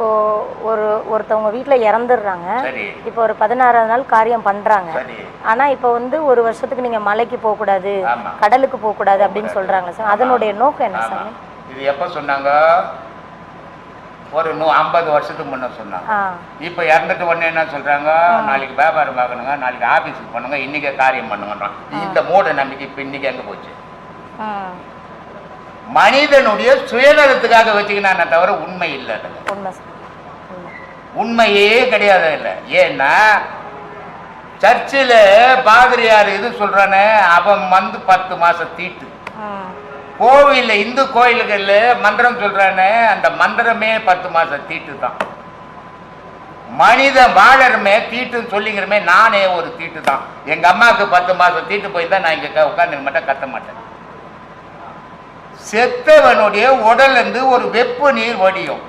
இப்போ ஒரு ஒருத்தவங்க வீட்ல இறந்துடுறாங்க. சரி. இப்போ ஒரு பதினாறாவது நாள் காரியம் பண்றாங்க. சரி. ஆனா இப்போ வந்து ஒரு வருஷத்துக்கு நீங்க மலைக்கு போக கூடாது ஆமா. கடலுக்கு போக கூடாது அப்படின்னு சொல்றாங்க சார். அதனுடைய நோக்கம் என்ன சாமி? இது எப்போ சொன்னாங்க? ஒரு நூ ஐம்பது வருஷத்துக்கு முன்ன சொன்னாங்க. இப்போ இறந்துட்டு உடனே என்ன சொல்றாங்க? நாளைக்கு வியாபாரம் பார்க்கணுங்க நாளைக்கு ஆபீஸுக்கு பண்ணுங்க இன்னைக்கே காரியம் பண்ணுங்கன்றான். இந்த மூட நம்பிக்கை இப்போ இன்னைக்கு எங்க போச்சு? மனிதனுடைய சுயநலத்துக்காக வச்சுக்கினானே தவிர உண்மை இல்லை. உண்மையே கிடையாது இல்லை ஏன்னா சர்ச்சில் பாதிரியார் இது சொல்றானே அவன் வந்து பத்து மாசம் தீட்டு. கோவில்ல இந்து கோயில்கள்ல மந்திரம் சொல்றானே அந்த மந்திரமே பத்து மாசம் தீட்டு தான். மனிதன் வாழறமே தீட்டுன்னு சொல்லிக்கிறமே நானே ஒரு தீட்டு தான். எங்க அம்மாவுக்கு பத்து மாசம் தீட்டு போய் தான் நான் இங்க உட்காந்து மட்டும் கத்த மாட்டேன். செத்தவனுடைய உடலிருந்து இருந்து ஒரு வெப்பு நீர் வடியும்.